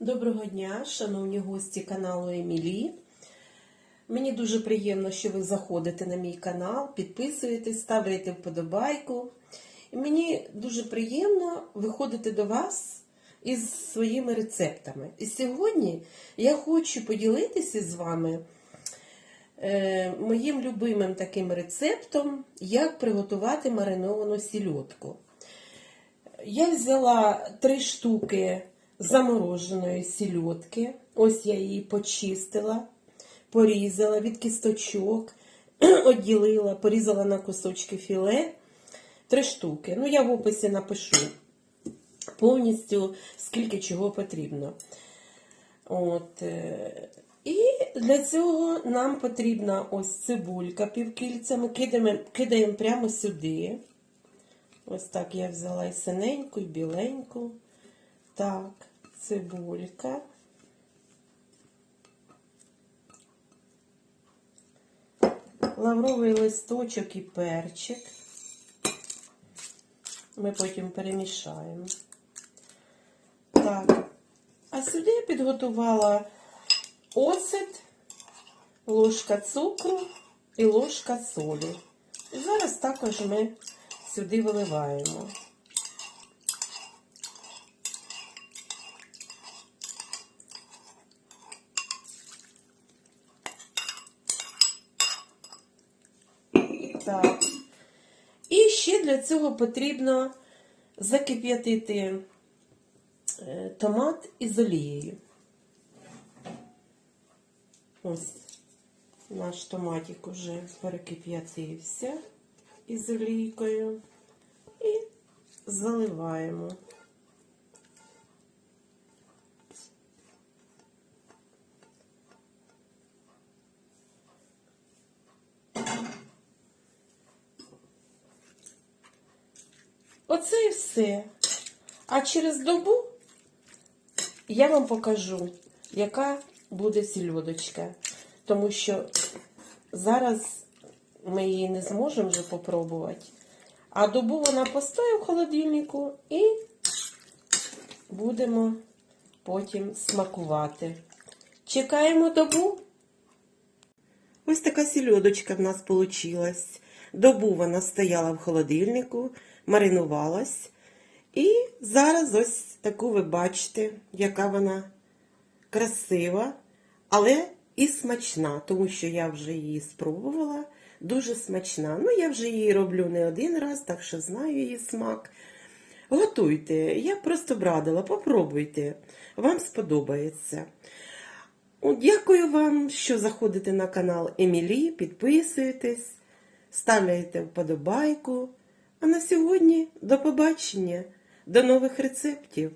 Доброго дня, шановні гості каналу Емілі. Мені дуже приємно, що ви заходите на мій канал, підписуєтесь, ставите вподобайку. І мені дуже приємно виходити до вас із своїми рецептами. І сьогодні я хочу поділитися з вами е, моїм любимим таким рецептом, як приготувати мариновану сільотку. Я взяла три штуки замороженої сільотки. Ось я її почистила, порізала від кісточок, відділила, порізала на кусочки філе. Три штуки. Ну, я в описі напишу повністю, скільки чого потрібно. От. е, І для цього нам потрібна ось цибулька півкільцями. Кидаємо, кидаємо прямо сюди. Ось так я взяла і синеньку, і біленьку. Так, цибулька. Лавровий листочок і перчик. Ми потім перемішаємо. Так. А сюди я підготувала оцет, ложка цукру і ложка солі. І зараз також ми сюди виливаємо. Так. І ще для цього потрібно закип'ятити е, томат із олією. Ось наш томатик уже перекип'ятився із олійкою. І заливаємо. Оце і все. А через добу я вам покажу, яка буде сільодочка. Тому що зараз ми її не зможемо вже попробувати. А добу вона постоїть в холодильнику і будемо потім смакувати. Чекаємо добу. Ось така сільодочка в нас вийшла. Добу вона стояла в холодильнику, маринувалась. І зараз ось таку ви бачите, яка вона красива, але і смачна, тому що я вже її спробувала. Дуже смачна. Ну, я вже її роблю не один раз, так що знаю її смак. Готуйте, я просто б радила, попробуйте, вам сподобається. Дякую вам, що заходите на канал Емілі, підписуєтесь, ставляєте вподобайку. А на сьогодні до побачення, до нових рецептів.